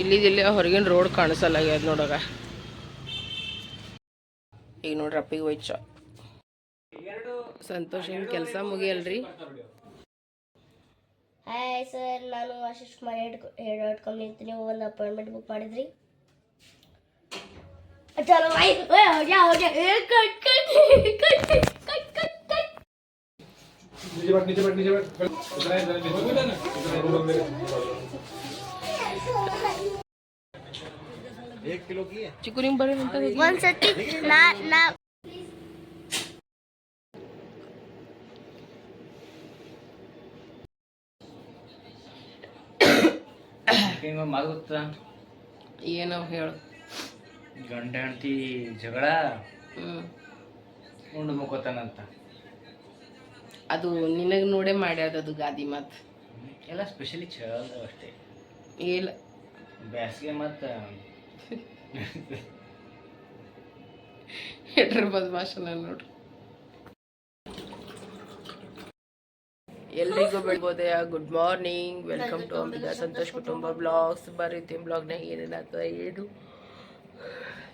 ಇಲ್ಲಿದಿಲ್ಲ ಹೊರಗಿನ ರೋಡ್ ಕಾಣಿಸಲ್ಲ ಆಗ್ಯದ ನೋಡಾಗ. ಈಗ ನೋಡ್ರಪ್ಪ ಅಪ್ಪಿಗೆ ವೈಚ ಸಂತೋಷ ಏನು ಕೆಲಸ ಮುಗಿಯಲ್ರಿ? ಹಾಯ್ ಸರ್ ನಾನು ಆಶೀಶ್ ಕುಮಾರ್ ಹೇಳಿ ಹೇಳ್ಕೊಂಡು ನಿಂತೀನಿ. ನೀವು ಒಂದು ಅಪಾಯಿಂಟ್ಮೆಂಟ್ ಬುಕ್ ಮಾಡಿದ್ರಿ. ಚಲೋ ನಿಂಗೆ ಬರ್ರಿ ಅಂತ ಒಂದ್ಸತಿ ನಾ ನಾ ಹಿಂಗ ಮಾತು ಗೊತ್ತಾ ಏನೋ ಹೇಳು. ಗಂಡ ಹೆಂಡತಿ ಜಗಳ? ಉಂಡು ಮುಕ್ಕೋತಾನಂತ ಅದು ನಿನಗೆ ನೋಡೇ ಮಾಡ್ಯಾದ ಅದು ಗಾದಿ ಮಾತು. ಎಲ್ಲ ಸ್ಪೆಷಲಿ ಚಳಿ ಅಷ್ಟೇ. ಇಲ್ಲ ಬ್ಯಾಸ್ಗೆ ಮತ್ತು ಹೆಡ್ರ ಬದ್ಮಾಶನ ನೋಡ್ರಿ ಎಲ್ರಿಗೂ ಬೆಳ್ಬೋದೆಯಾ good morning welcome to Ambika Santosh ಕುಟುಂಬ ಬ್ಲಾಗ್ಸ್ ಬರೀತಿ ಬ್ಲಾಗ್ನಾಗ ಏನೇನಾಗ್ತದೆ ಏನು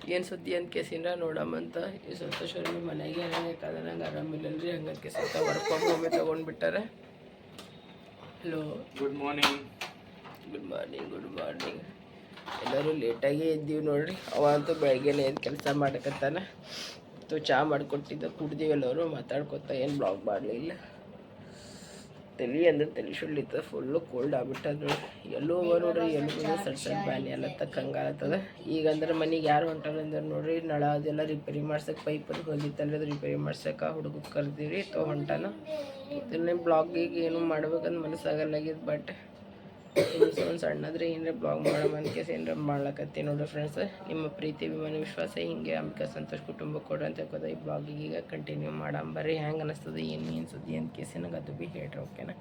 ಏನು ಸುದ್ದಿ ಅಂತ ನೋಡಮ್ಮ ನೋಡಮ್ಮಂತ ಈ ಸಂತೋಷ್ ಅವ್ರಿಗೆ ಮನೆಗೆ ಯಾಕಂದ್ರೆ ನಂಗೆ ಆರಾಮಿಲ್ಲಲ್ರಿ ಹಂಗಂತ ಕೇಸಿಂದ ವರ್ಕ್ ಫ್ರಮ್ ಹೋಮೇ ತೊಗೊಂಡ್ಬಿಟ್ಟಾರೆ. Hello good morning good morning good morning ಎಲ್ಲರೂ ಲೇಟಾಗಿ ಎದ್ದೀವಿ ನೋಡ್ರಿ. ಅವ ಅಂತೂ ಬೆಳಗ್ಗೆನೇ ಎದ್ದು ಕೆಲಸ ಮಾಡಕತ್ತಾನ. ಮತ್ತು ಚಹಾ ಮಾಡಿಕೊಟ್ಟಿದ್ದ, ಕುಡ್ದೀವಿ ಎಲ್ಲರೂ, ಮಾತಾಡ್ಕೊತ ಏನು ಬ್ಲಾಗ್ ಮಾಡಲಿಲ್ಲ. ತಲೆ ಅಂದ್ರೆ ತಲೆ ಸುಳ್ಳಿತ್ತ ಫುಲ್ಲು ಕೋಲ್ಡ್ ಆಗ್ಬಿಟ್ಟದ ನೋಡ್ರಿ. ಎಲ್ಲೂ ನೋಡ್ರಿ, ಎಲ್ಲೂ ಸಣ್ಣ ಸಣ್ಣ ಬ್ಯಾನಿ ಎಲ್ಲ ತಕ್ಕಂಗಾಗತ್ತದ ಈಗ ಅಂದ್ರೆ ಮನೆಗೆ ಯಾರು ಹೊಂಟಾರ ಅಂದ್ರೆ ನೋಡ್ರಿ, ನಳ ಅದೆಲ್ಲ ರಿಪೇರಿ ಮಾಡ್ಸಕ್ಕೆ ಪೈಪ್ ಹೋಗಿತ್ತಲ್ಲ ಅದು ರಿಪೇರಿ ಮಾಡ್ಸಕ್ಕೆ ಹುಡುಗ ಕರೆದಿರಿ ತೊ ಹೊಂಟಾನ. ಇದನ್ನೇ ಬ್ಲಾಗಿಗೆ ಏನು ಮಾಡ್ಬೇಕಂತ ಮನಸ್ಸಾಗಲ್ಲಾಗಿದ್ದು ಬಟ್ ಒಂದು ಸಣ್ಣದ್ರೆ ಏನರ ಬ್ಲಾಗ್ ಮಾಡೋ ಕೇಸ್ ಏನರ ಮಾಡ್ಲಕತ್ತಿ ನೋಡ್ರಿ ಫ್ರೆಂಡ್ಸ್ ನಿಮ್ಮ ಪ್ರೀತಿ, ಅಭಿಮಾನ, ವಿಶ್ವಾಸ ಹಿಂಗೆ ಅಂಬಿಕಾ ಸಂತೋಷ್ ಕುಟುಂಬ ಕೊಡ್ರಿ ಅಂತ ಈ ಬ್ಲಾಗಿಗೆ ಈಗ ಕಂಟಿನ್ಯೂ ಮಾಡಂಬರ್ರಿ ಹೆಂಗೆ ಅನಿಸ್ತದೆ, ಏನು ಏನು ಸುದ್ದಿ ಅಂತ ಕೇಸ್ ನನಗೆ ಅದು ಭೀ ಹೇಳ್ರಿ ಓಕೆನಾ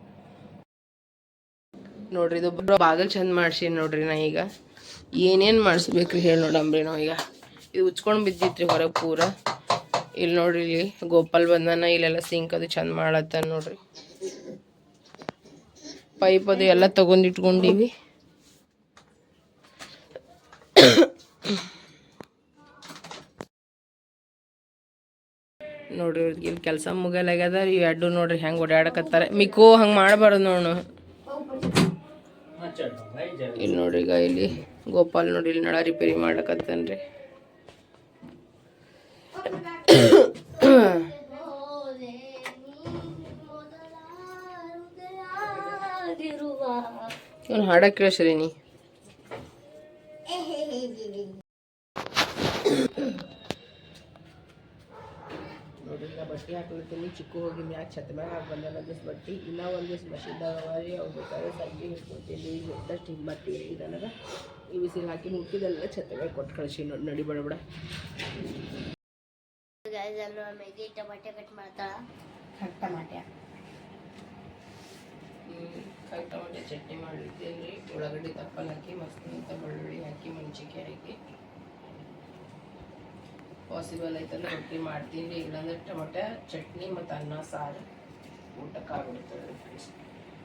ನೋಡ್ರಿ, ಇದು ಬಾಗಲ್ ಚಂದ ಮಾಡ್ಸೀನಿ ನೋಡ್ರಿ ನಾ ಈಗ. ಏನೇನು ಮಾಡಿಸ್ಬೇಕ್ರಿ ಹೇಳಿ ನೋಡಂಬ್ರಿ ನಾವು ಈಗ. ಇದು ಉಚ್ಕೊಂಡು ಬಿದ್ದಿತ್ರಿ ಹೊರಗೆ ಪೂರ. ಇಲ್ಲಿ ನೋಡ್ರಿ ಇಲ್ಲಿ ಗೋಪಾಲ್ ಬಂದನ, ಇಲ್ಲೆಲ್ಲ ಸಿಂಕ್ ಅದು ಚಂದ ಮಾಡತ್ತ ನೋಡ್ರಿ. ಪೈಪ್ ಅದು ಎಲ್ಲ ತಗೊಂಡಿಟ್ಕೊಂಡೀವಿ. ನೋಡ್ರಿ ಇಲ್ಲಿ ಕೆಲಸ ಮುಗಿಯಲಾಗ್ಯದ, ಇವ್ ಎರಡು ನೋಡ್ರಿ ಹೆಂಗೆ ಓಡಾಡಕತ್ತಾರ. ಮಿಕ್ಕು ಹಂಗೆ ಮಾಡಬಾರ್ದು ನೋಡು. ಇಲ್ಲಿ ನೋಡ್ರಿ ಈಗ ಇಲ್ಲಿ ಗೋಪಾಲ್ ನೋಡಿ ಇಲ್ಲಿ ನಳ ರಿಪೇರಿ ಮಾಡಕತ್ತಾನ್ರಿ ಇವ್ನು ಹಾಡ ಕೇಳಿಸ್ರಿ ನೀ ನೋಡ್ರಿ ನಾ ಬಟ್ಟೆ ಹಾಕೊಳ್ತೀನಿ. ಚಿಕ್ಕ ಹೋಗಿ ಮ್ಯಾಚ್ ಛತ್ ಮ್ಯಾಗ ಹಾಕಿ ಬಂದ ಒಂದಿವ್ಸ ಬಟ್ಟೆ. ಇನ್ನೂ ಒಂದಿವ್ಸ ಮಷಿನ್ದಾಗ ಅವಾರಿ ಅವು ಬೇಕಾದ್ರೆ ಸಂಜೆ ಹಿಡ್ಕೊತೀನಿ. ದಷ್ಟು ಹಿಂಗೆ ಮತ್ತೆ ಈಗ ನನಗೆ. ಈ ಬಿಸಿಲು ಹಾಕಿ ಮುಟ್ಟಿದೆಲ್ಲ ಛತ್ ಮ್ಯಾಗ ಕೊಟ್ಟು ಕಳಿಸಿ ನೋಡಿ ನಡಿ ಬಡ ಬಡ. ಟಮಾಟೆ ಕಟ್ ಮಾಡ್ತಾಳ? ಟಮಾಟೆ ಕಾಯಿ ಟೊಮೆಟೊ ಚಟ್ನಿ ಮಾಡಿದ್ದೇನೆ ರೀ ಉಳ್ಳಾಗಡ್ಡಿ ತಪ್ಪಲ್ ಹಾಕಿ ಮಸ್ತ್ ಬೆಳ್ಳುಳ್ಳಿ ಹಾಕಿ ಮೆಣಸಿನ್ಕಾಯಿ ಹಾಕಿ. ಪಾಸಿಬಲ್ ಐತಂದ್ರೆ ರೊಟ್ಟಿ ಮಾಡ್ತೀನಿ ರೀ ಇಲ್ಲಾಂದ್ರೆ ಟೊಮೆಟೊ ಚಟ್ನಿ ಮತ್ತು ಅನ್ನ ಸಾರು. ಊಟಕ್ಕೆ ಆಗ್ಬಿಡ್ತದೆ ಫ್ರೆಂಡ್ಸ್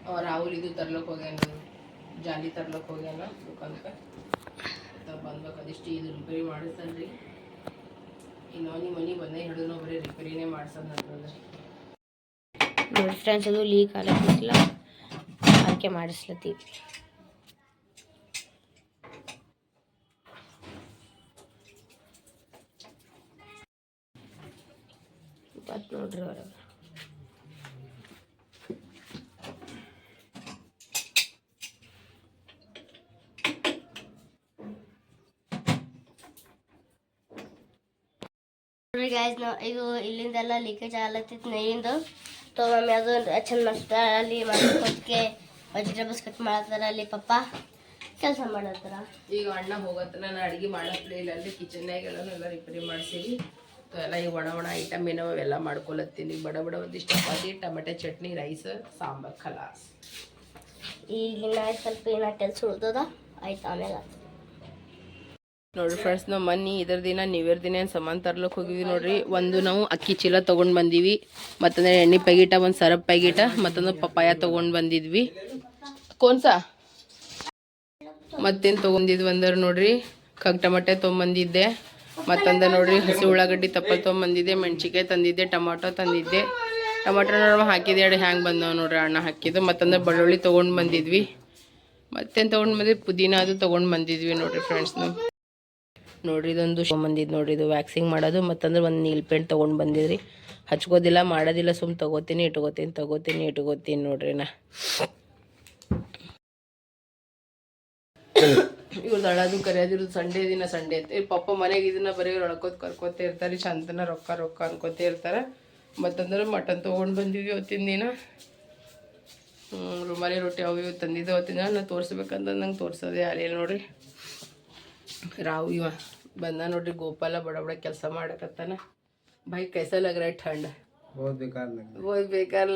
ಅವ ರಾಹುಲ್ ಇದು ತರ್ಲಕ್ಕೆ ಹೋಗ್ಯಾನ ಜಾಲಿ ತರ್ಲಕ್ಕೆ ಹೋಗ್ಯಾನ ಬಂದಾಗ ಬಂದ್ಬೇಕು ಅದಿಷ್ಟು ಇದು ರಿಪೇರಿ ಮಾಡಿಸ್ತಾನೆ ರೀ ಇನ್ನೊಂದು ಮನೆ ಬಂದೇ ಹಿಡಿದು ಬರೀ ರಿಪೇರಿನೇ ಮಾಡ್ಸೋದು ಅಂತಂದ್ರೆ ನೋಡಿ ಫ್ರೆಂಡ್ಸ್ ಅದು ಲೀಕ್ ಆಗತ್ತಿಲ್ಲ ಅದಕ್ಕೆ ಮಾಡಿಸ್ಲತ್ತೀವಿ ಬತ್ ನೋಡ್ರಿ ಹೊರಗೆ. ನೋಡ್ರಿ ಗಾಯ್ಸ್ ನಾವು ಇದು ಇಲ್ಲಿಂದೆಲ್ಲ ಲೀಕೇಜ್ ಆಗ್ಲತ್ತಿತ್ತು ನೀರಿಂದು ತೋ ಮಮ್ಮಿ ಅದು ಚಂದ ಮಾಡ್ತಾರ ಅಲ್ಲಿ ಮಾಡ್ಕೊಟ್ಕೆ ವೆಜಿಟೇಬಲ್ಸ್ ಕಟ್ ಮಾಡತ್ತಾರ ಅಲ್ಲಿ ಪಪ್ಪ? ಕೆಲಸ ಮಾಡತ್ತಾರ ಈಗ ಅಣ್ಣ ಹೋಗತ್ತ. ನಾನು ಅಡುಗೆ ಮಾಡಪ್ಲೇ ಇಲ್ಲ ಅಲ್ಲಿ ಕಿಚನ್ನಾಗ ಎಲ್ಲ ರಿಪೇರಿ ಮಾಡಿಸೀವಿ. ಎಲ್ಲ ಈ ಒಣ ಒಣ ಐಟಮ್ ಏನೋ ಅವೆಲ್ಲ ಮಾಡ್ಕೊಳತ್ತೀನಿ. ಬಡ ಬಡ ಒಂದಿಷ್ಟು ಚಪಾತಿ ಟಮಟೆ ಚಟ್ನಿ ರೈಸ್ ಸಾಂಬಾರ್ ಖಲಾಸ್. ಈಗಿನ ಸ್ವಲ್ಪ ಏನ ಕೆಲಸ ಉಳ್ದದ? ಆಯ್ತು ಆಮೇಲೆ. ನೋಡ್ರಿ ಫ್ರೆಂಡ್ಸ್ ನಾವು ಮನ್ನಿ ಇದರ ದಿನ ನ್ಯೂ ದಿನ ಏನು ಸಮಾನ ತರ್ಲಕ್ಕೆ ಹೋಗಿದ್ವಿ ನೋಡ್ರಿ. ಒಂದು ನಾವು ಅಕ್ಕಿ ಚೀಲ ತೊಗೊಂಡು ಬಂದೀವಿ. ಮತ್ತಂದ್ರೆ ಎಣ್ಣೆ ಪ್ಯಾಕೆಟ ಒಂದು ಸರಪ್ ಪ್ಯಾಕೆಟ ಮತ್ತೊಂದು ಪಪ್ಪಾಯ ತೊಗೊಂಡು ಬಂದಿದ್ವಿ. ಕೋನ್ಸ? ಮತ್ತೇನು ತೊಗೊಂಡಿದ್ವಿ ಅಂದ್ರೆ ನೋಡ್ರಿ ಕಗ್ ಟಮಟೆ ತೊಗೊಂಬಂದಿದ್ದೆ ಮತ್ತಂದ ನೋಡ್ರಿ ಹಸಿ ಉಳ್ಳಾಗಡ್ಡಿ ತಪ್ಪಲ್ ತೊಗೊಂಬಂದಿದ್ದೆ ಮೆಣ್ಸಿಕಾಯಿ ತಂದಿದ್ದೆ ಟೊಮಾಟೊ ತಂದಿದ್ದೆ. ಟೊಮಾಟೊ ನೋಡ್ರಿ ಹಾಕಿದೆ ಎರಡು ಹ್ಯಾಂಗೆ ಬಂದವು ನೋಡ್ರಿ ಅಣ್ಣ ಹಾಕಿದ್ದು. ಮತ್ತಂದ್ರೆ ಬೆಳ್ಳುಳ್ಳಿ ತೊಗೊಂಡು ಬಂದಿದ್ವಿ. ಮತ್ತೇನು ತೊಗೊಂಡು ಬಂದಿದ್ವಿ? ಪುದೀನ ಅದು ತೊಗೊಂಡು ಬಂದಿದ್ವಿ ನೋಡ್ರಿ ಫ್ರೆಂಡ್ಸ್ ನಾವು. ನೋಡ್ರಿ, ಇದೊಂದು ಬಂದಿದ್ದು ನೋಡ್ರಿ, ಇದು ವ್ಯಾಕ್ಸಿಂಗ್ ಮಾಡೋದು. ಮತ್ತಂದ್ರೆ ಒಂದು ನೀಲ್ ಪೇಂಟ್ ತೊಗೊಂಡು ಬಂದಿದ್ರಿ. ಹಚ್ಕೋದಿಲ್ಲ, ಮಾಡೋದಿಲ್ಲ ಸುಮ್ಮ ತಗೋತೀನಿ, ಇಟ್ಕೋತೀನಿ ತಗೋತೀನಿ, ಇಟ್ಕೋತೀನಿ ನೋಡ್ರಿ ನಾ. ಇವ್ರದ್ದು ಅಳೋದು ಕರೆಯೋದಿರೋದು ಸಂಡೇ ದಿನ ಸಂಡೇ ಇವ್ರ ಪಪ್ಪ ಮನೆಗೆ ಇದನ್ನ ಬರೀ ಇವ್ರು ಅಳ್ಕೋತ ಕರ್ಕೋತ ಇರ್ತಾರೆ, ಚಂದನ ರೊಕ್ಕ ರೊಕ್ಕ ಅನ್ಕೋತಾ ಇರ್ತಾರೆ. ಮತ್ತಂದ್ರೆ ಮಟನ್ ತೊಗೊಂಡು ಬಂದಿದ್ವಿ ಅವತ್ತಿನ ದಿನ. ರುಮಾಲಿ ರೊಟ್ಟಿ ಅವು ಇವು ತಂದಿದ್ದೆ ಅವತ್ತಿನ ನಾನು ತೋರಿಸ್ಬೇಕಂತ ನಂಗೆ ತೋರ್ಸೋದೇ ಯಾರೇನು ನೋಡ್ರಿ. ರಾವ್ ಇವ ಬಂದ ನೋಡ್ರಿ ಗೋಪಾಲ ಬಡ ಬಡ ಕೆಲಸ ಮಾಡಕತ್ತಾನ. ಬೈ ಕೈಸಲಾಗ್ರೆ ಠಂಡ್. ಹೋದ್ ಬೇಕಾರ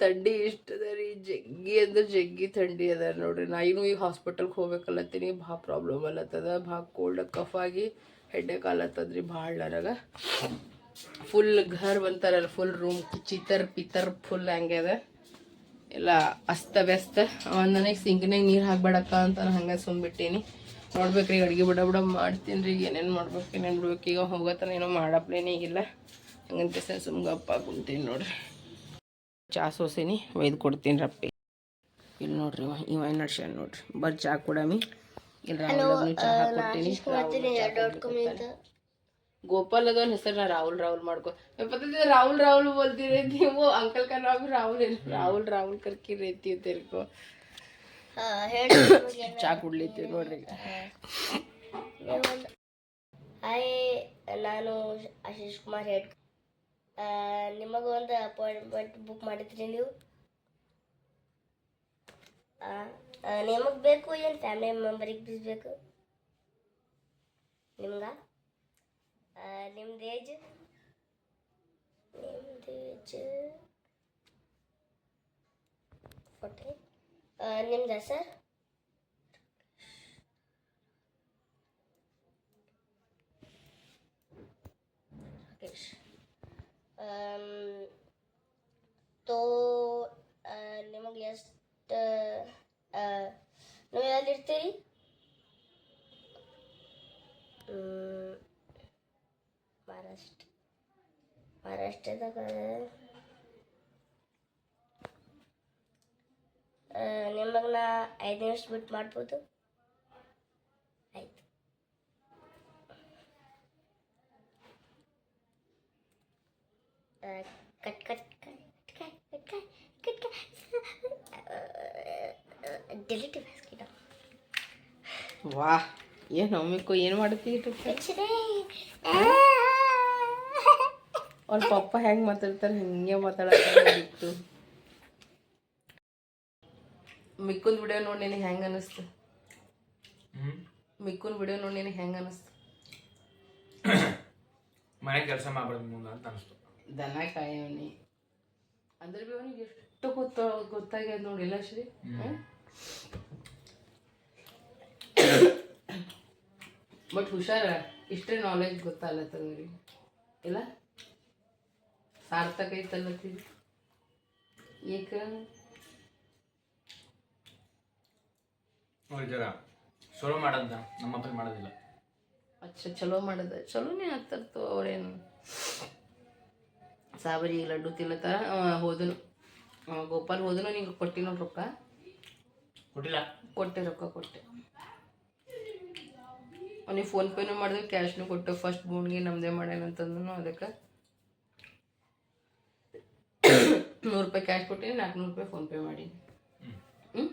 ಥಂಡಿ ಇಷ್ಟ ರೀ. ಜಗ್ಗಿ ಅಂದ್ರೆ ಜಗ್ಗಿ ಥಂಡಿ ಅದ ನೋಡ್ರಿ. ನಾ ಇನ್ನೂ ಈಗ ಹಾಸ್ಪಿಟಲ್ಗೆ ಹೋಗ್ಬೇಕಲ್ಲತ್ತೀನಿ. ಭಾಳ ಪ್ರಾಬ್ಲಮ್ ಅಲ್ಲತ್ತದ. ಭಾಳ ಕೋಲ್ಡ್ ಕಫ್ ಆಗಿ ಹೆಡ್ಡೆ ಕಾಲತ್ತದ್ರಿ ಭಾಳ ನರಗ. ಫುಲ್ ಘರ್ ಬಂತಾರಲ್ಲ ಫುಲ್ ರೂಮ್ ಚಿತರ್ ಪಿತರ್ ಫುಲ್ ಹಂಗೆ ಅದ. ಎಲ್ಲ ಅಸ್ತವ್ಯಸ್ತ. ಅವನ ನನಗೆ ಸಿಂಕ್ನಾಗ ನೀರು ಹಾಕ್ಬೇಡಕ್ಕ ಅಂತ ಹಂಗ ಹಂಗೆ ಸುಮ್ಬಿಟ್ಟೀನಿ ನೋಡ್ಬೇಕ್ರಿ ಅಡುಗೆ ಬಿಡ ಬಿಡ ಮಾಡ್ತೀನಿ ರೀ. ಏನೇನು ಮಾಡ್ಬೇಕು ಏನೇನು ಬಿಡ್ಬೇಕು ಈಗ ಹೋಗತ್ತಾನ ಏನೋ ಮಾಡಪ್ಲೇನೇ ಇಲ್ಲ. ಹಂಗಂತ ಸುಮ್ಗೆ ಅಪ್ಪ ಕುಂತೀನಿ ನೋಡ್ರಿ. ಚಾ ಸೋಸೇನಿ ಒಯ್ದು ಕೊಡ್ತೀನಿ ರಪ್ಪಿ ಇಲ್ಲಿ ನೋಡ್ರಿ ಇವ ಇವ ನಡ್ಸ್ಯಾನ ನೋಡ್ರಿ. ಬರ್ ಚಾ ಕೊಡಮಿ. ಇಲ್ಲ ಚಹಾ ಕೊಡ್ತೀನಿ. ಗೋಪಾಲ್ ಅದೊಂದು ಹೆಸರು ನಾ ರಾಹುಲ್ ರಾಹುಲ್ ಮಾಡ್ಕೊ. ರಾಹುಲ್ ರಾಹುಲ್ ಬೋಲ್ತಿರೈತಿ ನೀವು ಅಂಕಲ್ ಕಾ ರಾಹುಲ್ ರಾಹುಲ್ ರಾಹುಲ್ ರಾಹುಲ್ ಕರ್ಕಿ ರೈತಿ ತಿರ್ಕೋ ಚಾ ಕುಡ್ಲಿತ್ತೀವಿ ನೋಡ್ರಿ ಹಾಯ್ ನಾನು ಆಶೀಶ್ ಕುಮಾರ್ ಹೆಡ್ ನಿಮಗೆ ಒಂದು ಅಪಾಯಿಂಟ್ಮೆಂಟ್ ಬುಕ್ ಮಾಡಿದ್ರಿ ನೀವು? ನಿಮಗೆ ಬೇಕು ಏನು ಫ್ಯಾಮಿಲಿ ಮೆಂಬರಿಗೆ ಬೇಕು? ನಿಮ್ಗೆ? ನಿಮ್ದು ಏಜ್ ನಿಮ್ದು ಏಜ್ ಫೋರ್ಟಿ ನಿಮ್ದು ಹೆಸರು ರಾಕೇಶ್ ತೋ ನಿಮಗೆ ಎಷ್ಟು ನೀವು ಎಲ್ಲಿರ್ತೀರಿ ಮಹಾರಾಷ್ಟ್ರ ಮಹಾರಾಷ್ಟ್ರದಾಗ ನಿಮಗೆ ನಾ ಐದು ನಿಮಿಷ ಬಿಟ್ಟು ಮಾಡ್ಬೋದು. ಆಯ್ತು. ಕಟ್ ಕಟ್ ಡಿಲೀಟ್ ಬ್ಯಾಸ್ಕಿಟ ವಾಹ್ ಏನು ಅಮ್ಮಿಕ್ಕು ಏನು ಮಾಡ್ತೀವಿ ಅವ್ರ ಪಪ್ಪ ಹೆಂಗೆ ಮಾತಾಡ್ತಾರೆ ಹಿಂಗೆ ಮಾತಾಡತ್ತು ಮಿಕ್ಕುನ್ ವಿಡಿಯೋ ನೋಡಿ ನಿನಗೆ ಹೆಂಗೆ ಅನಿಸ್ತು? ಮಿಕ್ಕುನ್ ವಿಡಿಯೋ ನೋಡಿ ನಿನಗೆ ಹೆಂಗೆ ಅನಿಸ್ತು? ಮನೆ ಕೆಲಸ ಮಾಡ್ಬಾರ್ದು ಮುಂದೆ ಅಂತ ಅನಿಸ್ತು. ದನ ಕಾಯವನಿ ಅಂದ್ರೆ ಬಿ ಅವನಿಗೆ ಎಷ್ಟು ಗೊತ್ತ ಗೊತ್ತಾಗ್ಯದ ನೋಡಿಲ್ಲ ಶ್ರೀ. ಬಟ್ ಹುಷಾರ ಇಷ್ಟೇ ನಾಲೆಜ್ ಗೊತ್ತಾಗ್ಲತ್ತದ್ರಿ ಇಲ್ಲ? ಸಾರ್ಥಕ ಐತಲ್ಲತ್ತೀವಿ ಏಕ ನೋಡಿ ಜರ ಚಲೋ ಮಾಡದ್ದ ನಮ್ಮ ಅಪ್ಪ ಮಾಡೋದಿಲ್ಲ. ಅಚ್ಚ ಚಲೋ ಮಾಡದ ಚಲೋನೇ ಆಗ್ತಾರತ್ತು ಅವ್ರೇನು. ಸಾಬರಿ ಲಡ್ಡು ತಿನ್ನತ್ತಾರ ಹೋದನು. ಗೋಪಾಲ್ ಹೋದನು ನಿಂಗೆ ಕೊಟ್ಟಿನ ರೊಕ್ಕ. ಕೊಟ್ಟಿಲ್ಲ? ಕೊಟ್ಟೆ ರೊಕ್ಕ ಕೊಟ್ಟೆ. ಅವನಿಗೆ ಫೋನ್ ಪೇನು ಮಾಡಿದ್ವಿ ಕ್ಯಾಶ್ನು ಕೊಟ್ಟು ಫಸ್ಟ್ ಬೋನ್ಗೆ ನಮ್ಮದೇ ಮಾಡ್ಯಾನಂತಂದನು ಅದಕ್ಕೆ. ನೂರು ರೂಪಾಯಿ ಕ್ಯಾಶ್ ಕೊಟ್ಟಿನಿ ನಾಲ್ಕುನೂರು ರೂಪಾಯಿ ಫೋನ್ಪೇ ಮಾಡಿ ಮಾಡೀನಿ. ಹ್ಞೂ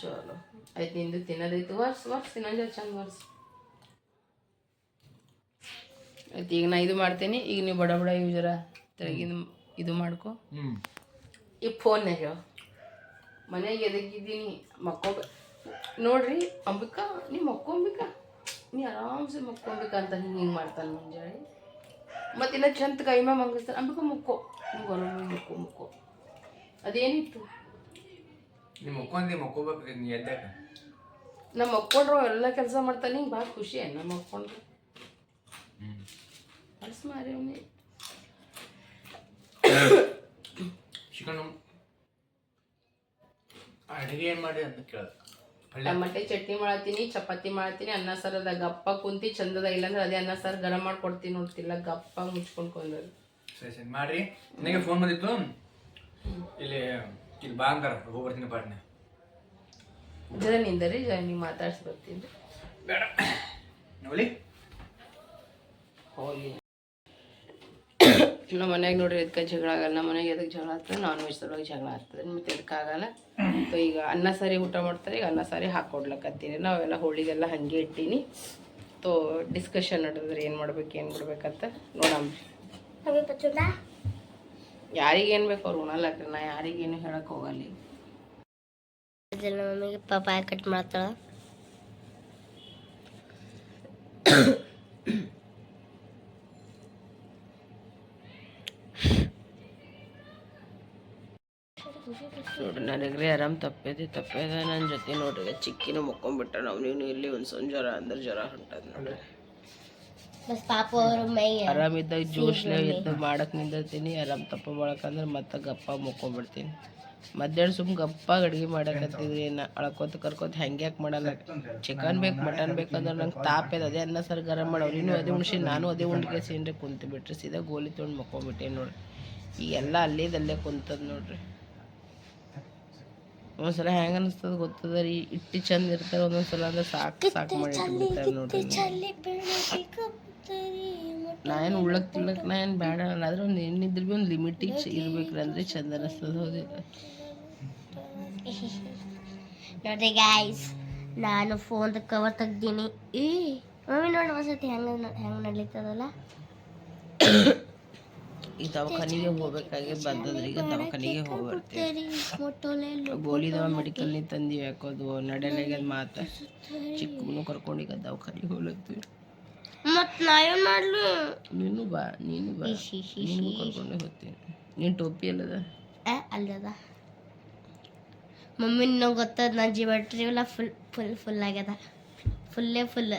ಚಲೋ. ಆಯ್ತು ನಿಂದು ತಿನ್ನೋದೈತು ವರ್ಸ್ ವರ್ಸ್ ತಿನ್ನೋದು ಚಂದ ವರ್ಸ್ ಆಯ್ತು ಈಗ ನಾ ಇದು ಮಾಡ್ತೀನಿ ಈಗ ನೀವು ಬಡ ಬಡ ಇವು ಜರ ತೆಳಗಿನ ಇದು ಮಾಡ್ಕೊ ಈ ಫೋನ್ಯಾಗ ಮನೆಗೆ ಎದಕ್ಕಿದ್ದೀನಿ ಮಕ್ಕೋಬ ನೋಡ್ರಿ ಅಂಬಿಕಾ ನೀ ಮಕ್ಕೊಂಬಿಕಾ ನೀ ಆರಾಮ್ಸೆ ಮಕ್ಕೊಂಬಿಕ ಅಂತ ಹಿಂಗೆ ಹಿಂಗೆ ಮಾಡ್ತಾನೆ ಮುಂಜಾನೆ ಮತ್ತು ಇನ್ನ ಚಂದ ಮ್ಯಾಮ್ ಮಂಗಿಸ್ತಾನೆ ಅಂಬಿಕಾ ಮುಕ್ಕೋ ನೀವು ಬರೋದು ಮುಕ್ಕೋ ಮುಕ್ಕೋ ಅದೇನಿತ್ತು ನೀ ಮಕ್ಕೊಂದಿ ಮಕ್ಕೋಬೇಕು ನೀ ಎದ್ದಾಕ ನಮ್ಮ ಮಕ್ಕೊಂಡ್ರು ಎಲ್ಲ ಕೆಲಸ ಮಾಡ್ತಾನೆ ಹಿಂಗೆ ಭಾಳ ಖುಷಿ ನಮ್ಮ ಮಕ್ಕೊಂಡ್ರು ಹ್ಞೂ ಅರ್ಸ್ ಮಾರಿ ಅವನೇ. ಚಿಕನ್ ಅಡುಗೆ ಏನು ಮಾಡಿ ಅಂತ ಕೇಳ್ದ. ಟಮಟೆ ಚಟ್ನಿ ಮಾಡತ್ತೀನಿ ಚಪಾತಿ ಮಾಡ್ತೀನಿ ಅನ್ನ ಸಾರ್ ಅದ ಗಪ್ಪ ಕುಂತಿ ಚಂದದ ಇಲ್ಲಾಂದ್ರೆ ಅದೇ ಅನ್ನ ಸಾರ್ ಗರಂ ಮಾಡ್ಕೊಡ್ತೀನಿ ನೋಡ್ತಿಲ್ಲ ಗಪ್ಪ ಮುಚ್ಕೊಂಡು ಸರಿ ಸರಿ ಮಾಡ್ರಿ. ನನಗೆ ಫೋನ್ ಬಂದಿತ್ತು? ಇಲ್ಲಿ ಇಲ್ಲಿ ಬಾ ಅಂತಾರ ಹೋಗಿ ಬರ್ತೀನಿ ಪಾಟ್ನೆ ಜರ ನಿಂದರಿ ಜರ ನೀವು ಮಾತಾಡ್ಸಿ ಬರ್ತೀನಿ ಬೇಡ. ನೋಡಿ. ಹೋಗಿ. ನಮ್ಮ ಮನೆಯಾಗ ನೋಡ್ರಿ ಇದಕ್ಕೆ ಜಗಳ ಆಗಲ್ಲ. ನಮ್ಮ ಮನೆಗೆ ಎದಕ್ಕೆ ಜಗಳ ಆಗ್ತದೆ ನಾನ್ ವೆಜ್ ಸಲುವಾಗಿ ಜಗಳ ಆಗ್ತದೆ. ಮತ್ತೆ ಎದಕ್ಕಾಗಲ್ಲ ಸೊ ಈಗ ಅನ್ನ ಸಾರಿ ಊಟ ಮಾಡ್ತಾರೆ ಈಗ ಅನ್ನ ಸಾರಿ ಹಾಕೊಡ್ಲಕತ್ತೀನಿ ನಾವೆಲ್ಲ ಹೋಳಿಗೆಲ್ಲ ಹಾಗೆ ಇಟ್ಟೀನಿ. ತೋ ಡಿಸ್ಕಷನ್ ನಡೆದ್ರೆ ಏನು ಮಾಡ್ಬೇಕು ಏನು ಬಿಡ್ಬೇಕಂತ ಪಚ್ಚುಂಡ ಯಾರಿಗೇನು ಬೇಕು ಅವ್ರು ಉಣಲ್ಲಕ್ರಿ ನಾ ಯಾರಿಗೇನು ಹೇಳಕ್ಕೆ ಹೋಗಲ್ಲ ನಮ್ಮ ಮಮ್ಮಿಗೆ ಪಪ್ಪಾಯ ಕಟ್ ಮಾಡ್ತಾಳೆ? ನೋಡ್ರಿ ನನಗ್ರಿ ಆರಾಮ್ ತಪ್ಪೈತಿ ತಪ್ಪೈದ ನನ್ನ ಜೊತೆ ನೋಡ್ರಿ ಚಿಕ್ಕಿನ ಮುಕ್ಕೊಂಬಿಟ್ಟ ನಾವು ನೀನು ಇಲ್ಲಿ ಒಂದು ಸೊಂದ್ ಜ್ವರ ಅಂದ್ರೆ ಜ್ವರ ಹೊಂಟದ ನೋಡ್ರಿ. ಆರಾಮಿದ್ದಾಗ ಜೋಶ್ಲೆ ಎದ್ದು ಮಾಡಕ್ ನಿಂದಿರ್ತೀನಿ ಆರಾಮ್ ತಪ್ಪ ಮಾಡಕಂದ್ರೆ ಮತ್ತೆ ಗಪ್ಪ ಮುಕ್ಕೊಂಬಿಡ್ತೀನಿ ಮಧ್ಯಾಹ್ನ ಸುಮ್ ಗಪ್ಪಾಗಿ ಅಡ್ಗೆ ಮಾಡಕತ್ತಿದ್ರಿ ನಾ ಅಳ್ಕೊತ ಕರ್ಕೊತ ಹೆಂಗ್ಯಾಕ್ ಮಾಡಲ್ಲ. ಚಿಕನ್ ಬೇಕು, ಮಟನ್ ಬೇಕಂದ್ರೆ ನಂಗೆ ತಾಪ್ ಇದೆ ಅದೇ ಅನ್ನ ಸರ್ ಗರಂ ಮಾಡೋ ಇನ್ನೂ ಅದೇ ಉಣ್ಸಿ, ನಾನು ಅದೇ ಉಂಡ್ಗೆ ಸೀನ್ರಿ ಕುಂತು ಬಿಟ್ರಿ ಸೀದಾ ಗೋಲಿ ತೊಗೊಂಡು ಮಕ್ಕೊಂಬಿಟ್ಟೆ ನೋಡ್ರಿ. ಈಗ ಎಲ್ಲ ಅಲ್ಲಿದಲ್ಲೇ ಕುಂತದ ನೋಡ್ರಿ. ಒಂದ್ಸಲ ಹೆಂಗ ಅನಿಸ್ತದ ಗೊತ್ತದ ರೀ? ಇಟ್ಟು ಚಂದ ಇರ್ತಾರೆ ಒಂದೊಂದ್ಸಲ ಅಂದ್ರೆ ಸಾಕು ಸಾಕು ಮಾಡಿ ಇಟ್ಬಿಡ್ತಾರೆ ನೋಡ್ರಿ. ನಾ ಏನು ಉಳ್ಳಕ್ ತಿನ್ನಕ್ ನಾ ಏನು ಬೇಡ. ಅನ್ನಲ್ಲ ಆದ್ರೆ ಒಂದು ಏನಿದ್ರು ಭೀ ಒಂದು ಲಿಮಿಟಿಗೆ ಇರ್ಬೇಕ್ರಿ ಅಂದ್ರೆ ಚಂದ ಅನಿಸ್ತದೆ ಹೌದಿಲ್ಲ ನೋಡ್ರಿ ಗಾಯ್ಸ್ ನಾನು ಫೋನ್ ಕವರ್ ತೆಗ್ದೀನಿ. ಈ ಮಮ್ಮಿ ನೋಡಿ ಒಂದ್ಸತಿ ಹೆಂಗೆ ಹೆಂಗೆ ನಡೀತದಲ್ಲ? ಈ ದವಾಖಾನಿಗೆ ಹೋಗ್ಬೇಕಾಗಿ ಬಂದದ್ರಿ. ಈಗ ದವಾಖಾನಿಗೆ ಹೋಗ್ಬರ್ತೀವಿ ಬೋಲಿ ಗೋಲಿದವ ಮೆಡಿಕಲ್ ನಿ ತಂದಿವಿ ಯಾಕೋದು ನಡೆಯಲಾಗ್ಯದ ಮಾತ ಚಿಕ್ಕನು ಕರ್ಕೊಂಡು ಈಗ ದವಾಖಾನಿಗೆ ಹೋಗ್ಲತ್ತೀವಿ ಮತ್ ನಾ ಮಾಡ್ಲು? ನೀನು ಬಾ ನೀನು ಬಾ. ನೀನು ಕರ್ಕೊಂಡೆ ಹೋಗ್ತೀನಿ. ನೀನು ಟೋಪಿ ಅಲ್ಲದ? ಏ ಅಲ್ಲದ. ಮಮ್ಮಿ ನಂಗೆ ಗೊತ್ತದ ನನ್ನ ಜಿಮೆಟ್ರಿ ಎಲ್ಲ ಫುಲ್ ಫುಲ್ ಫುಲ್ ಆಗ್ಯದ. ಫುಲ್ಲೇ ಫುಲ್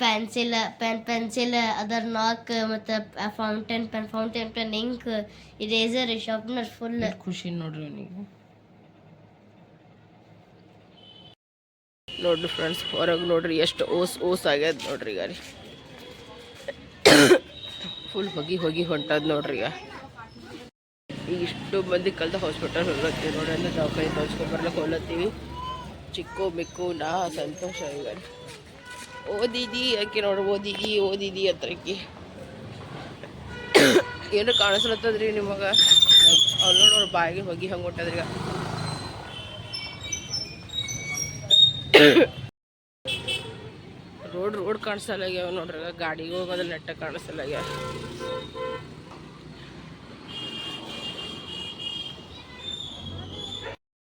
ಪೆನ್ಸಿಲ್ ಪೆನ್ ಪೆನ್ಸಿಲ್ ಅದರ್ ನಾಕ್ ಮತ್ತು fountain pen fountain pen ink eraser sharpener full ಖುಷಿ ನೋಡ್ರಿ ಅವನಿಗೆ. ನೋಡ್ರಿ ಫ್ರೆಂಡ್ಸ್ ಹೊರಗೆ ನೋಡ್ರಿ ಎಷ್ಟು ಓಸ್ ಓಸ್ ಆಗ್ಯದ ನೋಡ್ರಿ ಈಗ ಫುಲ್ ಹೊಗಿ ಹೊಗಿ ಹೊಂಟದ ನೋಡ್ರಿ ಈಗ. ಈಗ ಇಷ್ಟು ಮಂದಿ ಕಲ್ತ ಹಾಸ್ಪಿಟಲ್ ಹೋಗ್ಲತ್ತೀವಿ ನೋಡ್ರಿ, ಅಂದ್ರೆ ದವಾಖಾನೆ ತೋರಿಸ್ಕೊಂಡು ಬರ್ಲಿಕ್ಕೆ ಹೋಗ್ಲತ್ತೀವಿ. ಚಿಕ್ಕು ಮಿಕ್ಕು ನಾ ಸಂತೋಷ ಈಗ ಓದಿದಿ ಯಾಕೆ ನೋಡ್ರಿ ಓದಿದಿ ಓದಿದಿ ಅತ್ರಕ್ಕೆ ಏನು ಕಾಣಿಸ್ಲತ್ತದ್ರಿ ನಿಮಗೆ. ಅವ್ರು ನೋಡ್ರಿ ಬಾಯಿಗೆ ಹೋಗಿ ಹಂಗೆ ಹೊಂಟದ್ರಿ ರೋಡ್ ರೋಡ್ ಕಾಣಿಸಲ್ಲಾಗ್ಯಾವ ನೋಡ್ರಿ ಈಗ ಗಾಡಿಗೆ ಹೋಗೋದು ನೆಟ್ಟ ಕಾಣಿಸಲ್ಲಾಗ್ಯಾವ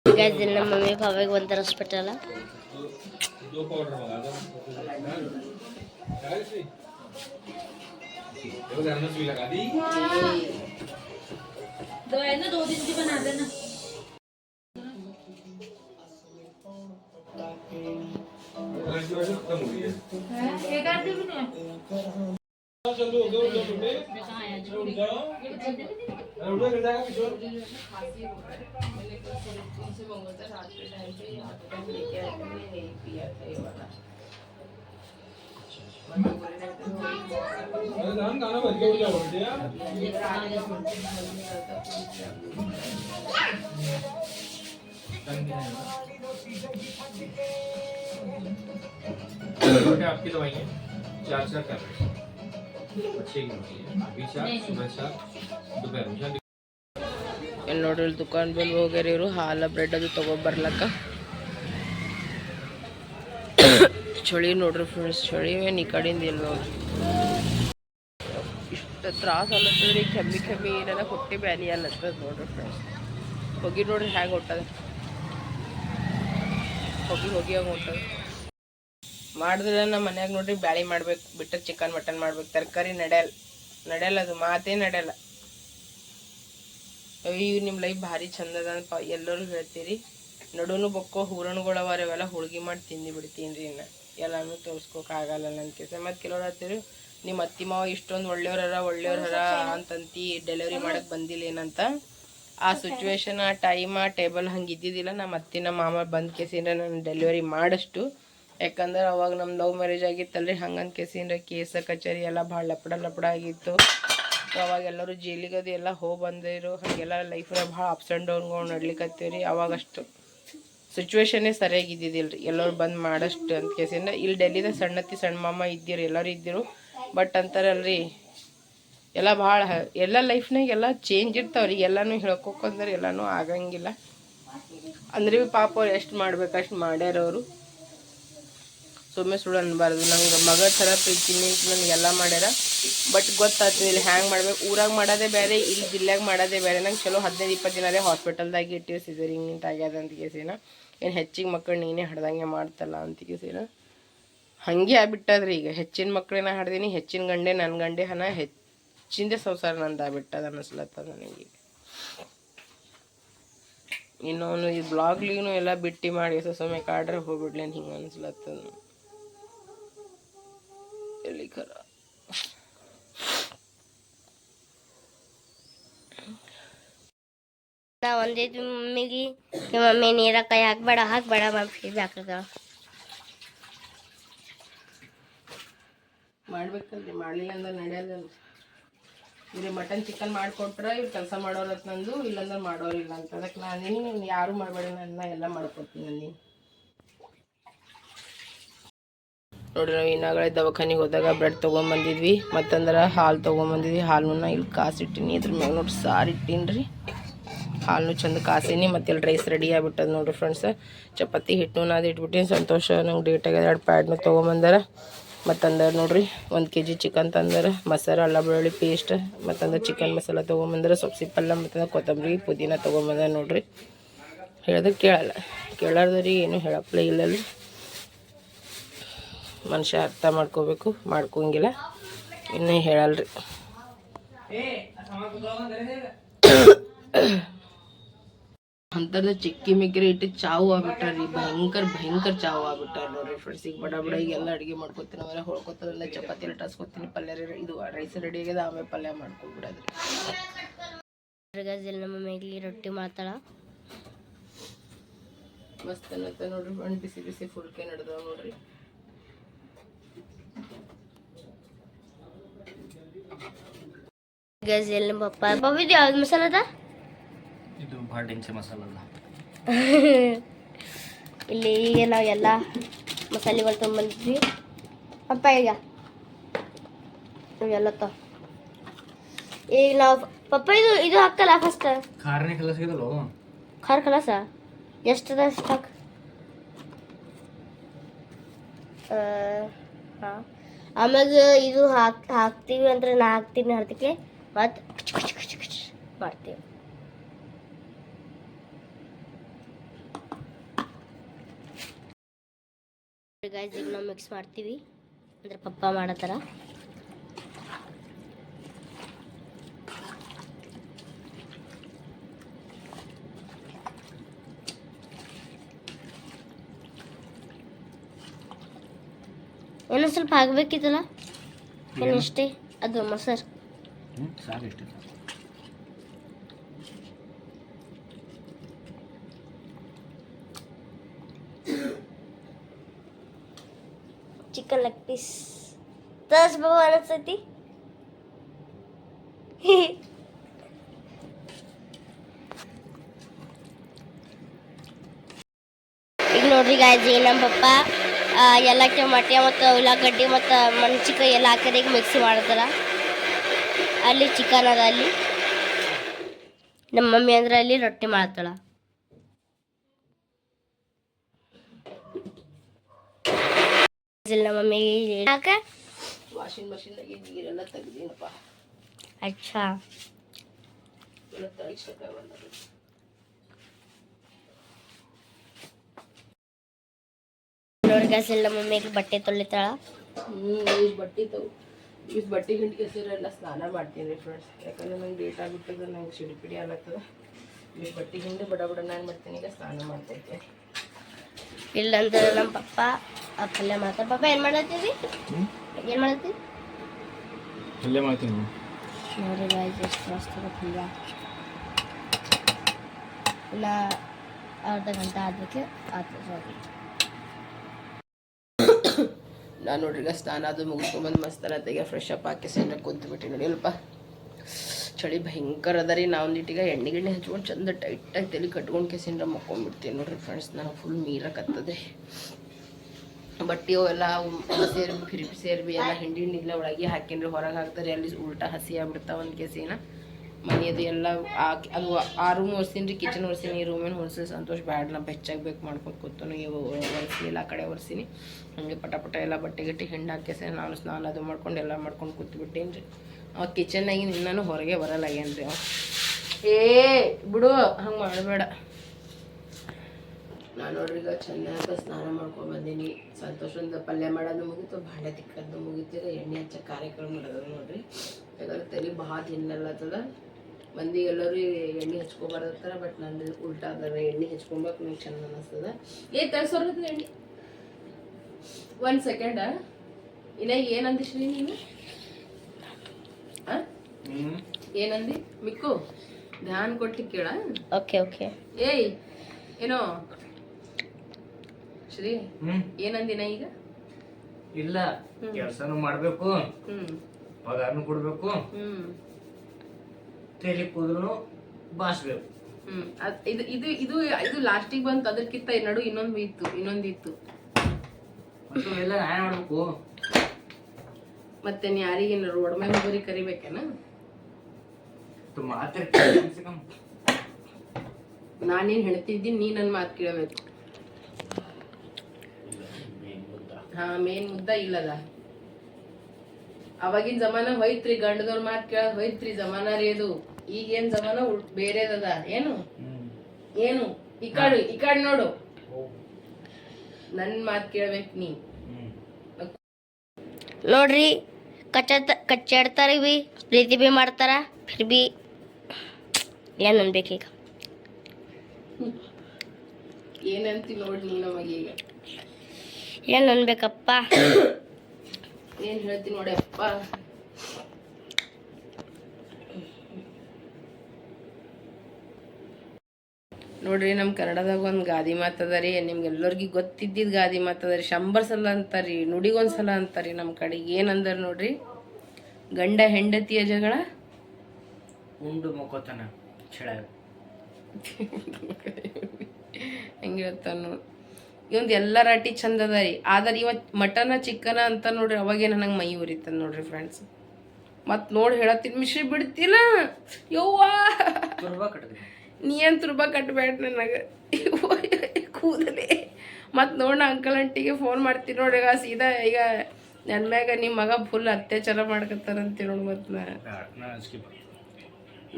ಗೈಸ್ ನಮ್ಮ ಮಮ್ಮಿ ಪಾಪಾಗೆ ಬಂದಾರ ಹಾಸ್ಪಿಟಲ್ दो पाउडर मंगा दो चालीस भी देखो ध्यान एक आदमी भी नहीं चलो हो। गया उधर उठे उठ जाओ उठे कर जाएगा किशोर खांसी हो रहा है मैंने कल उनसे मंगा था रात के टाइम पे यहाँ पे टाइम लेके आया था मैंने नहीं पिया था ये वाला अरे धान खाना भर के उठ जाओ उठ जा ये खाने का मन नहीं करता बेटे आपकी दवाइयाँ चार चार कर रहे अच्छी की होती है अभी चार सुबह चार दोपहर में चार ಇಲ್ಲಿ ನೋಡ್ರಿ ಇಲ್ಲಿ ದುಕಾನ್ ಬೆಲ್ ಹೋಗ್ಯಾರ ಇವರು ಹಾಲ ಬ್ರೆಡ್ ಅದು ತಗೊಬರ್ಲಕ್ಕ ಚಳಿ ನೋಡ್ರಿ ಫ್ರೆಂಡ್ಸ್ ಚಳಿ ಏನು ಈ ಕಡೆಯಿಂದ ಇಲ್ಲ ನೋಡ್ರಿ ಇಷ್ಟು ತ್ರಾಸ ಅಲ್ಲತ್ತದ್ರಿ ಕೆಮ್ಮಿ ಕೆಮ್ಮಿ ಏನಾರ ಹೊಟ್ಟೆ ಬ್ಯಾನಿ ಅಲ್ಲತ್ತದ ನೋಡ್ರಿ ಫ್ರೆಂಡ್ಸ್ ಹೋಗಿ ನೋಡ್ರಿ ಹ್ಯಾಂಗೆ ಹೊಂಟದ ಹೋಗಿ ಹೋಗಿ ಹಂಗೆ ಹೊಂಟದ ಮಾಡಿದ್ರೆ ನಮ್ಮ ಮನ್ಯಾಗ ನೋಡ್ರಿ ಬ್ಯಾಳಿ ಮಾಡ್ಬೇಕು ಬಿಟ್ಟರೆ ಚಿಕನ್ ಮಟನ್ ಮಾಡ್ಬೇಕು, ತರಕಾರಿ ನಡೆಯಲ್ಲ ನಡೆಯಲ್ಲ ಅದು, ಮಾತೇ ನಡೆಯಲ್ಲ. ಅಯ್ಯೋ ನಿಮ್ಮ ಲೈಫ್ ಭಾರಿ ಚಂದ ಅಂತ ಎಲ್ಲರೂ ಹೇಳ್ತೀರಿ, ನಡುನು ಬೊಕ್ಕೋ ಹೂರಣಗಳು ಅವಾರ ಇವೆಲ್ಲ ಹೋಳ್ಗೆ ಮಾಡಿ ತಿಂದು ಬಿಡ್ತೀನಿ ರೀ ಇನ್ನು. ಎಲ್ಲಾನು ತೋರಿಸ್ಕೋಕಾಗಲ್ಲ ನನ್ನ ಕೆಲಸ. ಮತ್ತು ಕೆಲವ್ರು ಹೇಳ್ತೀರಿ ನಿಮ್ಮ ಅತ್ತಿ ಮಾವ ಇಷ್ಟೊಂದು ಒಳ್ಳೆಯವ್ರರ ಒಳ್ಳೆಯವ್ರರ ಅಂತಂತಿ ಡೆಲಿವರಿ ಮಾಡಕ್ಕೆ ಬಂದಿಲ್ಲ ಏನಂತ? ಆ ಸಿಚುವೇಶನ್ ಆ ಟೈಮ್ ಆ ಟೇಬಲ್ ಹಂಗೆ ಇದ್ದಿದ್ದಿಲ್ಲ. ನಮ್ಮ ಅತ್ತಿನ ಮಾಮ ಬಂದ್ ಕೇಸಿಂದ ನಾನು ಡೆಲಿವರಿ ಮಾಡಷ್ಟು ಯಾಕಂದ್ರೆ ಅವಾಗ ನಮ್ಮ ಲವ್ ಮ್ಯಾರೇಜ್ ಆಗಿತ್ತಲ್ರಿ ಹಂಗಂತ ಕೇಸಿನ ಕೇಸ, ಕಚೇರಿ ಎಲ್ಲ ಭಾಳ ಲಪಡ ಲಪಡ ಆಗಿತ್ತು. ಅವಾಗ ಎಲ್ಲರೂ ಜೈಲಿಗೆ ಅದು ಎಲ್ಲ ಹೋಗಿ ಬಂದಿರು ಹಾಗೆಲ್ಲ ಲೈಫ್ನಾಗ ಭಾಳ ಅಪ್ಸ್ ಆ್ಯಂಡ್ ಡೌನ್ಗಳು ನಡ್ಲಿಕ್ಕತ್ತೀವಿ ರೀ ಅವಾಗಷ್ಟು ಸಿಚುವೇಶನ್ನೇ ಸರಿಯಾಗಿದ್ದಿದ್ದಿಲ್ಲ ರೀ ಎಲ್ಲರೂ ಬಂದು ಮಾಡಷ್ಟು ಅಂತ ಕೇಸಿಂದ. ಇಲ್ಲಿ ಡೆಲ್ಲಿದಾಗ ಸಣ್ಣತ್ತಿ ಸಣ್ಣ ಮಾಮ ಇದ್ದಿರು ಎಲ್ಲರೂ ಇದ್ದಿರು. ಬಟ್ ಅಂತಾರಲ್ರಿ, ಎಲ್ಲ ಭಾಳ, ಎಲ್ಲ ಲೈಫ್ನಾಗ ಎಲ್ಲ ಚೇಂಜ್ ಇರ್ತಾವ್ರಿ. ಎಲ್ಲನೂ ಹೇಳ್ಕೊಕ್ಕಂದ್ರೆ ಎಲ್ಲನೂ ಆಗಂಗಿಲ್ಲ. ಅಂದ್ರೆ ಪಾಪ ಅವ್ರು ಎಷ್ಟು ಮಾಡ್ಬೇಕು ಅಷ್ಟು ಮಾಡ್ಯಾರ ಅವರು. ಸುಮ್ಮನೆ ಸುಳ್ಳು ಅನ್ಬಾರ್ದು ನಂಗೆ ಮಗ ಥರ ಪ್ರೀತಿ ನಿಂತು ನನಗೆಲ್ಲ ಮಾಡ್ಯಾರ. ಬಟ್ ಗೊತ್ತಾಗ್ತದೆ ಇಲ್ಲಿ ಹ್ಯಾಂಗೆ ಮಾಡ್ಬೇಕು. ಊರಾಗ ಮಾಡೋದೇ ಬೇರೆ ಇಲ್ಲಿ ಜಿಲ್ಲೆಗೆ ಮಾಡೋದೇ ಬೇರೆ ನಂಗೆ ಚಲೋ ಹದಿನೈದು ಇಪ್ಪತ್ತು ದಿನ ಹಾಸ್ಪಿಟಲ್ದಾಗ ಇಟ್ಟಿವಿ ಸಿಸರಿಂಗ್ ಆಗ್ಯದ ಅಂತ ಕೇಸಿನ. ಏನು ಹೆಚ್ಚಿಗೆ ಮಕ್ಕಳು ನೀನೇ ಹಡ್ದಂಗೆ ಮಾಡ್ತಲ್ಲ ಅಂತ ಕೇಸಿನ. ಹಾಗೆ ಆಗ್ಬಿಟ್ಟದ್ರಿ ಈಗ. ಹೆಚ್ಚಿನ ಮಕ್ಕಳನ್ನ ಹಡ್ದೀನಿ, ಹೆಚ್ಚಿನ ಗಂಡೆ ನನ್ನ ಗಂಡೆ ಹಣ, ಹೆಚ್ಚಿಂದೆ ಸಂಸಾರ ನಂದು ಆಗ್ಬಿಟ್ಟದ ಅನ್ನಿಸ್ಲತ್ತದ ನನಗೆ. ಇನ್ನೊಂದು ಈ ಬ್ಲಾಗ್ಲಿಗೂ ಎಲ್ಲ ಬಿಟ್ಟು ಮಾಡಿ ಸುಮ್ಮನೆ ಕಾಡ್ರೆ ಹೋಗ್ಬಿಡ್ಲೇನು ಹಿಂಗೆ ಅನ್ಸ್ಲತ್ತದ. ಎಲ್ಲಿ ಖರ ನಾ ಒಂದಿದ್ದು ಮಮ್ಮಿಗೆ ನಿಮ್ಮ ಮಮ್ಮಿ ನೀರ ಕೈ ಹಾಕ್ಬೇಡ ಹಾಕ್ಬೇಡ ಮಮ್ಮಿ ಹಾಕದ ಮಾಡ್ಬೇಕಲ್ರಿ ಮಾಡಲಿಲ್ಲ ಅಂದ್ರೆ ನಡೆಯಲ್ಲ ಇವ್ರಿಗೆ ಮಟನ್ ಚಿಕನ್ ಮಾಡಿಕೊಟ್ರೆ ಇವ್ರು ಕೆಲಸ ಮಾಡೋರತ್ ನಂದು ಇಲ್ಲಂದ್ರೆ ಮಾಡೋರಿಲ್ಲ ಅಂತ. ಅದಕ್ಕೆ ನಾನು ಯಾರು ಮಾಡಬೇಡ ನನ್ನ ಎಲ್ಲ ಮಾಡ್ಕೊಡ್ತೀನಿ ನಾನು. ನೋಡ್ರಿ ನಾವು ಇನ್ನಾಗಲೇ ದವಾಖಾನಿಗೆ ಹೋದಾಗ ಬ್ರೆಡ್ ತೊಗೊಂಬಂದಿದ್ವಿ, ಮತ್ತಂದ್ರೆ ಹಾಲು ತೊಗೊಂಬಂದಿದ್ವಿ. ಹಾಲನ್ನ ಇಲ್ಲಿ ಕಾಸಿಟ್ಟಿನಿ, ಇದ್ರ ಮ್ಯಾಗ ನೋಡಿ, ಸಾರು ಇಟ್ಟೀನಿ ಹಾಲು ಚಂದ ಕಾಸಿನಿ ಮತ್ತೆ ಇಲ್ಲಿ ರೈಸ್ ರೆಡಿ ಆಗ್ಬಿಟ್ಟದ ನೋಡಿರಿ ಫ್ರೆಂಡ್ಸ್ ಚಪಾತಿ ಹಿಟ್ಟು ನಾದ್ ಇಟ್ಬಿಟ್ಟಿನಿ, ಸಂತೋಷ, ನಂಗೆ ಡೇಟ್ ಆಗ್ಯದ ಎರಡು ಪ್ಯಾಡ್ನ ತೊಗೊಂಬಂದಾರ. ಮತ್ತಂದ್ರೆ ನೋಡ್ರಿ, ಒಂದು ಕೆ ಜಿ ಚಿಕನ್ ತಂದರೆ ಮಸಾಲ ಅಲ್ಲ ಬೆಳ್ಳುಳ್ಳಿ ಪೇಸ್ಟ್ ಮತ್ತಂದ್ರೆ ಚಿಕನ್ ಮಸಾಲ ತೊಗೊಂಬಂದ್ರೆ, ಸೊಪ್ಸಿ ಪಲ್ಯ ಮತ್ತು ಕೊತ್ತಂಬರಿ, ಪುದೀನ ತೊಗೊಂಬಂದ ನೋಡ್ರಿ. ಹೇಳ್ದಕ್ಕೆ ಕೇಳಲ್ಲ, ಕೇಳಾರ್ದವ್ರಿಗೆ ಏನು ಹೇಳಪ್ಲೇ ಇಲ್ಲಲ್ರಿ. ಮನುಷ್ಯ ಅರ್ಥ ಮಾಡ್ಕೋಬೇಕು ಮಾಡ್ಕೊಂಗಿಲ್ಲ. ಇನ್ನೂ ಹೇಳಲ್ರಿ. ಅಂತರ್ದ ಚಿಕ್ಕಿ ಮಿಕ್ಕಿರಿ ಇಟ್ಟು ಚಾವು ಆಗ್ಬಿಟ್ಟಾರ್ರಿ. ಭಯಂಕರ ಭಯಂಕರ ಚಾವು ಆಗ್ಬಿಟ್ಟಾರ ನೋಡ್ರಿ ಫ್ರೆಂಡ್ಸ್ ಈಗ ಬಡ ಬಡ ಈಗ ಎಲ್ಲ ಅಡುಗೆ ಮಾಡ್ಕೊತೀನಿ ಆಮೇಲೆ ಹೊಳ್ಕೊತದಲ್ಲ ಚಪಾತಿ ಎಲ್ಲ ಟಸ್ಕೊತೀನಿ ಪಲ್ಯ ಇದು ರೈಸ್ ರೆಡಿ ಆಗ್ಯದ ಆಮೇಲೆ ಪಲ್ಯ ಮಾಡ್ಕೊಬಿಡೋದ್ರಿ ಗಜಲ್ ನಮ್ಮ ಮಮ್ಮಿಗೆ ರೊಟ್ಟಿ ಮಾಡ್ತಾಳ. ಮಸ್ತ್ ಅನ್ನತ್ತ ನೋಡ್ರಿ ಬಿಸಿ ಬಿಸಿ ಫುಲ್ಕೆ ನಡೆದವ ನೋಡ್ರಿ. ಗಜಲ್ ಎಲ್ಲಿ ಪಪ್ಪ ಪಪ್ಪ. ಇದು ಯಾವ್ದು ಮಸಾಲ ಅದ ಇದು ಮಸಾಲ ಅದ ಇಲ್ಲಿ ಈಗ ನಾವು ಎಲ್ಲ ಮಸಾಲೆಗಳು ತುಂಬಿದ್ವಿ ಪಪ್ಪ ಈಗ. ಎಲ್ಲ ತ ಈಗ ನಾವು ಪಪ್ಪ ಇದು ಇದು ಹಾಕಲ್ಲ ಫಸ್ಟ್ ಖಾರನೇ ಕಲಸ ಇದಲ್ಲ ಖಾರ ಕಲಸ ಎಷ್ಟದ ಸ್ಟಾಕ್ ಹಾಂ. ಆಮ್ಯಾಗ ಇದು ಹಾಕ್ ಹಾಕ್ತೀವಿ ಅಂದ್ರೆ ನಾ ಹಾಕ್ತೀನಿ ಅದಕ್ಕೆ ಮತ್ತು ಮಾಡ್ತೇವೆ ಗಾಯ್ಸ್ ಈಗ ನಾವು ಮಿಕ್ಸ್ ಮಾಡ್ತೀವಿ ಅಂದ್ರೆ ಪಪ್ಪ ಮಾಡತ್ತಾರ ಏನೋ ಸ್ವಲ್ಪ ಆಗ್ಬೇಕಿತ್ತಲ್ಲ? ಏನು? ಇಷ್ಟೇ ಅದು ಮೊಸರು ಹ್ಞೂ ಸಾಕು ಇಷ್ಟ ಚಿಕನ್ ಲೆಗ್ ಪೀಸ್ ತರ್ಸ್ ಬಾಬು ಅನಿಸ್ತೈತಿ ಈಗ ನೋಡ್ರಿ ಗಾಯ್ಜಿ ನಮ್ಮ ಪಪ್ಪ ಎಲ್ಲ ಟಮಾಟೆ ಮತ್ತು ಉಳ್ಳಾಗಡ್ಡಿ ಮತ್ತು ಮಣ್ಚಿಕಾಯಿ ಎಲ್ಲ ಹಾಕಿದ್ರೆ ಈಗ ಮಿಕ್ಸಿ ಮಾಡ್ತಾರ. ಅಲ್ಲಿ ಚಿಕನ್ ಅದ ಅಲ್ಲಿ ನಮ್ಮ ಮಮ್ಮಿ ಅಂದ್ರೆ ಅಲ್ಲಿ ರೊಟ್ಟಿ ಮಾಡ್ತಾಳ. ನಮ್ಮ ಮಮ್ಮಿ ಹಾಕ. ವಾಷಿಂಗ್ ಮಷಿನ್ದಾಗೆ ನೀರೆಲ್ಲ ತೆಗ್ದೀನಪ್ಪ ಅಚ್ಚಾ. ನೋಡಿ ಗ್ಯಾಸ್ ಮಮ್ಮಿಗೆ ಬಟ್ಟೆ ತೊಳಿತಾಳ. ಹ್ಮ್ ಬಟ್ಟೆ ತಗೋ ಇಷ್ಟು ಬಟ್ಟೆ ಗಂಟೆ ಕೆಸರೆಲ್ಲ ಸ್ನಾನ ಮಾಡ್ತೀನಿ ರೀ ಫ್ರೆಂಡ್ಸ್ ಯಾಕಂದ್ರೆ ನಂಗೆ ಡೇಟ್ ಆಗ್ಬಿಟ್ಟದ ನಂಗೆ ಸಿಡಿ ಪಿಡಿ ಆಗತ್ತದ ಇಷ್ಟು ಬಟ್ಟೆ ಹಿಂದೆ ಬಡ ಬಡ ನಾನು ಮಾಡ್ತೀನಿ ಈಗ ಸ್ನಾನ ಮಾಡ್ತೈತೆ ಇಲ್ಲಂದ್ರೆ ನಮ್ಮ ಪಪ್ಪ ಆ ಪಲ್ಯ ಮಾಡ್ತಾರೆ. ಪಪ್ಪ ಏನು ಮಾಡತ್ತೀವಿ ಏನು ಮಾಡತ್ತೀವಿ ಪಲ್ಯ ಮಾಡ್ತೀನಿ. ನೋಡಿ ಗಾಯ್ಸ್ ಎಷ್ಟು ಮಸ್ತ್ ಪಲ್ಯ. ಇಲ್ಲ ಅರ್ಧ ಗಂಟೆ ಆದಕ್ಕೆ ಆತು ಸಾರಿ ನಾನು ಈಗ ಸ್ನಾನ ಅದು ಮುಗಿಸ್ಕೊಂಬಂದು ಮಸ್ತ್ ತೆಗೆ ಫ್ರೆಶ್ ಅಪ್ ಹಾಕಿ ಸೆಂಟ್ರೆ ಕುಂತ್ಬಿಟ್ಟು ನೋಡಿ ಅಲ್ಪ ಚಳಿ ಭಯಂಕರ ಅದ ರೀ, ನಾವು ಒಂದಿಟ್ಟೀಗ ಎಣ್ಣೆ ಗಿಣ್ಣೆ ಹಚ್ಕೊಂಡು ಚಂದ ಟೈಟಾಗಿ ತಲೆ ಕಟ್ಕೊಂಡು ಕೆಸಿಂದ್ರ ಮಕ್ಕೊಂಡ್ಬಿಡ್ತೀನಿ ನೋಡ್ರಿ ಫ್ರೆಂಡ್ಸ್ ನಾನು ಫುಲ್ ಮೀರಕತ್ತದೆ ಬಟ್ಟೆ ಅವೆಲ್ಲ ಸೇರ್ಬಿ ಫಿರಿ ಸೇರ್ಬಿ, ಎಲ್ಲ ಹಿಂಡಿ ಹಿಂಡಿ ಎಲ್ಲ ಒಳಗೆ ಹಾಕಿನ್ರಿ, ಹೊರಗೆ ಹಾಕ್ತಾರೆ, ಅಲ್ಲಿ ಉಲ್ಟಾ ಹಸಿ ಆಗ್ಬಿಡ್ತಾವ ಒಂದು ಕೆಸಿನ. ಮನೆಯದು ಎಲ್ಲ ಅದು ಆ ರೂಮ್ ಒರ್ಸಿನಿ ಕಿಚನ್ ಒರ್ಸಿನಿ, ಈ ರೂಮಿನ ಹೊರ್ಸಿ ಸಂತೋಷ ಬ್ಯಾಡ ನಾ ಬೆಚ್ಚಾಗಿ ಬೇಕು ಮಾಡ್ಕೊಂಡು ಕೂತನು ಒರೆಸಿ ಎಲ್ಲ ಕಡೆ ಒರೆಸಿನಿ. ಹಂಗೆ ಪಟ ಪಟ ಎಲ್ಲ ಬಟ್ಟೆ ಗಟ್ಟಿ ಹೆಣ್ಣು ಹಾಕಿ ನಾನು ಸ್ನಾನ ಅದು ಮಾಡ್ಕೊಂಡು ಎಲ್ಲ ಮಾಡ್ಕೊಂಡು ಕೂತ್ಬಿಟ್ಟೇನು ರೀ. ಅವ ಕಿಚನ್ನಾಗಿ ನಿನ್ನೂ ಹೊರಗೆ ಬರಲ್ಲಾಗ್ಯಾನ ರೀ ಏ, ಬಿಡು, ಹಂಗೆ ಮಾಡಬೇಡ. ನಾನು ನೋಡ್ರಿ ಈಗ ಚೆನ್ನಾಗಿ ಸ್ನಾನ ಮಾಡ್ಕೊಂಡು ಬಂದೀನಿ. ಸಂತೋಷದಿಂದ ಪಲ್ಯ ಮಾಡೋದು ಮುಗೀತು, ಭಾಂಡೆ ತಿಕ್ಕದ್ದು ಮುಗೀತು ಎಣ್ಣೆ ಹಚ್ಚ ಕಾರ್ಯಕ್ರಮ ಮಾಡೋದು ನೋಡ್ರಿ. ಯಾಕಂದ್ರೆ ತಲೆ ಭಾಳ ತಿನ್ನಲ್ಲತ್ತದ ಮಂದಿ ಎಲ್ಲರೂ ಎಣ್ಣೆ ಹಚ್ಕೊಬಾರ್ದತ್ತಾರ ಬಟ್ ನಂದು ಉಲ್ಟಾ ಅದರ ಎಣ್ಣೆ ಹಚ್ಕೊಬೇಕು ನಂಗೆ ಚಂದ ಅನಿಸ್ತದ. ಏ ತರ್ಸೋರ್ ಎಣ್ಣೆ. ಒಂದು ಸೆಕೆಂಡ ಇನ್ನ ಏನಂದಿಶ್ರೀ ನೀನು? ಆ? ಏನಂದಿ ಮಿಕ್ಕು ಧ್ಯಾನ ಕೊಟ್ಟು ಕೇಳ. Okay okay. ಏಯ್ ಏನೋ? ಶ್ರೀ ಏನಂದಿನ ಈಗ? ಇಲ್ಲ ಕೆಲಸನೂ ಮಾಡಬೇಕು. ಹ್ಮ್. ಪಗಾರನು ಕೊಡ್ಬೇಕು. ಹ್ಮ್. ತಲೆ ಕೂದಲು ಬಾಸ್ಬೇಕು. ಹ್ಮ್ ಅದ್- ಇದು ಇದು ಇದು ಇದು ಲಾಸ್ಟಿಗೆ ಬಂತು ಅದಕ್ಕಿಂತ ನಡು ಇನ್ನೊಂದು ಇತ್ತು ಇನ್ನೊಂದು ಇತ್ತು. ಮತ್ತು ಎಲ್ಲ ನಾನೇ ಮಾಡ್ಬೇಕು. ಮತ್ತೆ ನೀ ಯಾರಿಗೆ ಒಡಮೆ ಮುರಿ ಕರಿಬೇಕೇನ? ತು ಮಾತ್ರ. ನಾನೇನ್ ಹೇಳ್ತಿದ್ದೀನಿ ನೀ ನನ್ನ ಮಾತು ಕೇಳಬೇಕು. ಹಾ ಮೇನ್ ಮುದ್ದ ಇಲ್ಲದ. ಅವಾಗಿನ ಜಮಾನ ಹೋಯ್ತ್ರಿ ಗಂಡದವ್ರ ಮಾತು ಕೇಳ ಹೋಯ್ತ್ರಿ ಜಮಾನ ರೀ ಅದು ಈಗೇನ್ ಜಮಾನ ಬೇರೆದದ? ಏನು? ಏನು? ಈ ಕಡೆ ಈ ಕಡೆ ನೋಡು. ನನ್ ಮಾತು ಕೇಳ್ಬೇಕು ನೀ. ನೋಡ್ರಿ ಕಚ್ಚ ಕಚ್ಚಾಡ್ತಾರೆ ಬಿ ಪ್ರೀತಿ ಬಿ ಮಾಡ್ತಾರ ಫಿರ್ ಬಿ ಏನು ಅನ್ಬೇಕೀಗ ಏನಂತಿ ನೋಡಿ ನೀ ನಮಗೀಗ ಏನು ಅನ್ಬೇಕಪ್ಪ? ಏನ್ ಹೇಳ್ತೀನಿ ನೋಡಿ ನೋಡ್ರಿ ನಮ್ಮ ಕನ್ನಡದಾಗ ಒಂದು ಗಾದಿ ಮಾತದ ರೀ ನಿಮ್ಗೆಲ್ಲರಿಗೂ ಗೊತ್ತಿದ್ದಿದ್ದು ಗಾದಿ ಮಾತದ ರೀ ಶಂಬರ್ ಸಲ ಅಂತಾರಿ ನುಡಿಗೊಂದ್ಸಲ ಅಂತಾರಿ ನಮ್ಮ ಕಡೆಗೆ. ಏನಂದಾರ ನೋಡ್ರಿ? ಗಂಡ ಹೆಂಡತಿಯ ಜಗಳ? ಉಂಡು ಮಕ್ಕೋತಾನ ಚೆಳಗ ಹೆಂಗೆ ಹೇಳ್ತಾನ ನೋಡಿ. ಇವಂದು ಎಲ್ಲ ರಾಟಿ ಚಂದ ಅದ ರೀ ಆದ್ರೆ ಇವತ್ತು ಮಟನ ಚಿಕನ ಅಂತ ನೋಡ್ರಿ ಅವಾಗೇ ನನಗೆ ಮೈ ಉರಿತದ ನೋಡ್ರಿ ಫ್ರೆಂಡ್ಸ್ ಮತ್ತು ನೋಡಿ ಹೇಳತ್ತಿನ ಮಿಶ್ರಿ ಬಿಡ್ತಿಲ್ಲ ಯವ್ವಾ! ನೀ ರೂಪಾಯಿ ಕಟ್ಬೇಡ ನನಗೆ. ಕೂದಲೇ. ಮತ್ತು ನೋಡ ಅಂಕಲ್ ಅಂಟಿಗೆ ಫೋನ್ ಮಾಡ್ತೀನಿ ನೋಡಿ, ಈಗ ಸೀದಾ ಈಗ ನನ್ನ ಮ್ಯಾಗ ನಿಮ್ಮ ಮಗ ಫುಲ್ ಅತ್ಯಾಚಾರ ಮಾಡ್ಕತ್ತಾರಂತಿ ನೋಡಿ ಮತ್ತು ನಾ.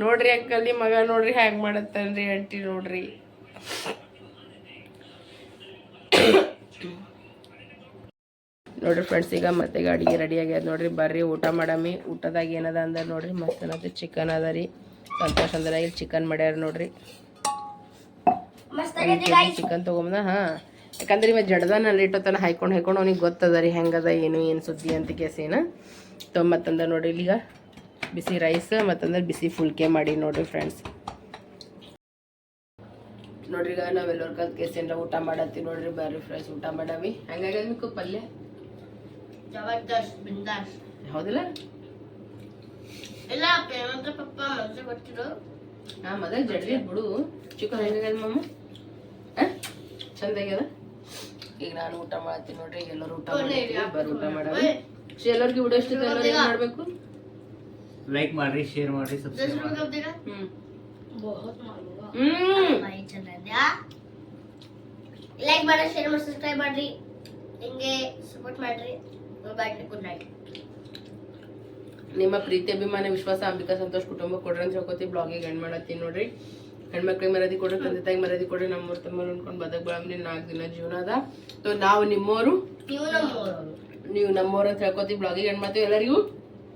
ನೋಡ್ರಿ ಅಂಕಲ್ ನಿಮ್ಮ ಮಗ ನೋಡ್ರಿ ಹ್ಯಾಂಗ್ ಮಾಡತ್ತಾನ್ರಿ ಅಂಟಿ ನೋಡ್ರಿ. ನೋಡ್ರಿ ಫ್ರೆಂಡ್ಸ್ ಈಗ ಮತ್ತೆ ಗಾಡಿಗೆ ರೆಡಿ ಆಗ್ಯದ ನೋಡ್ರಿ. ಬರ್ರಿ, ಊಟ ಮಾಡಮಿ ಊಟದಾಗ ಏನದ ಅಂದ್ರೆ ನೋಡ್ರಿ. ಮಸ್ತ್ ಚಿಕನ್ ಅದ ರೀ. ಸಂತೋಷ್ ಅಂದ್ರೆ ಇಲ್ಲಿ ಚಿಕನ್ ಮಾಡ್ಯಾರ ನೋಡ್ರಿ. ಚಿಕನ್ ತೊಗೊಂಬಂದ ಹಾ. ಯಾಕಂದ್ರೆ ಇವ ಜಡ್ದಾನಲ್ಲಿ ಇಟ್ಟೋತನ ಹಾಯ್ಕೊಂಡು ಹಾಯ್ಕೊಂಡು ಅವ್ನಿಗೆ ಗೊತ್ತದ ರೀ ಹೆಂಗದ ಏನು ಏನು ಸುದ್ದಿ ಅಂತ ಕೇಸೇನ ತೊಂಬತ್ತಂದ ನೋಡ್ರಿ ಇಲ್ಲಿಗ ಬಿಸಿ ರೈಸ್ ಮತ್ತಂದ್ರೆ ಬಿಸಿ ಫುಲ್ಕೆ ಮಾಡಿ ನೋಡ್ರಿ ಫ್ರೆಂಡ್ಸ್ ನೋಡ್ರಿ ಈಗ ನಾವೆಲ್ಲರ ಕಲ್ತ್ ಕೇಸೇನ ಊಟ ಮಾಡತ್ತೀವಿ ನೋಡ್ರಿ ಬರ್ರಿ ಫ್ರೆಂಡ್ಸ್ ಊಟ ಮಾಡಾವಿ. ನಿಮ್ಗೆ ಪಲ್ಯ? ಜಬರ್ದಸ್ತ್ ಬಿಂದಾಸ್. ಹೌದಿಲ್ಲ? ಇಲ್ಲ ಪೇಮೆಂಟ್ ಪಪ್ಪ ಮೊದಲು ಕೊಟ್ಟಿದ್ರು ನಾ ಮೊದಲ ಜಡ್ಲಿ ಬಿಡು. ಚಿಕನ್ ಹೆಂಗಾಗ್ಯದ ಮಮ್ಮ ಚಂದ ಈಗ ನಾನು ಊಟ ಮಾಡ್ತೀನಿ ನೋಡ್ರಿ ಎಲ್ಲರೂ ಊಟ ಮಾಡಿ ಊಟ ಮಾಡೋದು ಎಲ್ಲರಿಗೂ ವಿಡಿಯೋ ಇಷ್ಟ ಎಲ್ಲರೂ ಮಾಡಬೇಕು? ಲೈಕ್ ಮಾಡ್ರಿ ಶೇರ್ ಮಾಡ್ರಿ ಸಬ್ಸ್ಕ್ರೈಬ್ ಮಾಡ್ರಿ. ಲೈಕ್ ಮಾಡಿ ಶೇರ್ ಮಾಡಿ ಸಬ್ಸ್ಕ್ರೈಬ್ ಮಾಡ್ರಿ ಹಿಂಗೆ ಸಪೋರ್ಟ್ ಮಾಡ್ರಿ. ಬಾಯ್ ಗುಡ್ ನೈಟ್ ನಿಮ್ಮ ಪ್ರೀತಿ ಅಭಿಮಾನ ವಿಶ್ವಾಸ ಅಂಬಿಕಾ ಸಂತೋಷ್ ಕುಟುಂಬ ಕೊಡ್ರಿ ಅಂತ ಹೇಳ್ಕೊತೀವಿ. ಬ್ಲಾಗಿಗೆ ಎಂಡ್ ಮಾಡತ್ತೀನಿ ನೋಡ್ರಿ. ಹೆಣ್ಮಕ್ಳಿಗೆ ಮರದಿ ಕೊಡ್ರಿ ತಂದೆ ತಾಯಿ ಮರದಿ ಕೊಡ್ರಿ ನಮ್ಮೂರ್ ತಮ್ಮ ಅನ್ಕೊಂಡು ಬದಕ್ ಬಾಳಮ್ನಿ ನಾಲ್ಕು ದಿನ ಜೀವನ ಅದ. ಸೊ ನಾವು ನಿಮ್ಮೋರು. ನೀವು ನಮ್ಮೋರು. ಅಂತ ಹೇಳ್ಕೊತೀವಿ. ಬ್ಲಾಗಿಗೆ ಎಂಡ್ ಮಾಡ್ತೀವಿ. ಎಲ್ಲರಿಗೂ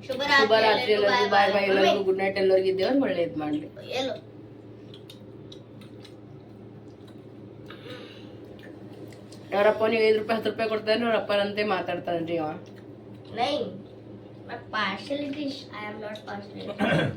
ಶುಭರಾತ್ರಿ. ಎಲ್ಲರಿಗೂ. ಬಾಯ್ ಬಾಯ್ ಎಲ್ಲರಿಗೂ ಗುಡ್ ನೈಟ್ ಎಲ್ಲರಿಗೂ ಇದ್ದೇವ್ ಒಳ್ಳೇದ್ ಮಾಡ್ಲಿ. ಅವರಪ್ಪ ನೀವು ಐದು ರೂಪಾಯಿ ಹತ್ತು ರೂಪಾಯಿ ಕೊಡ್ತಾರೆ. ಅವ್ರ ಅಪ್ಪನಂತೆ ಮಾತಾಡ್ತಾನೆ ರೀ ಅವ partial dish. I am not partial.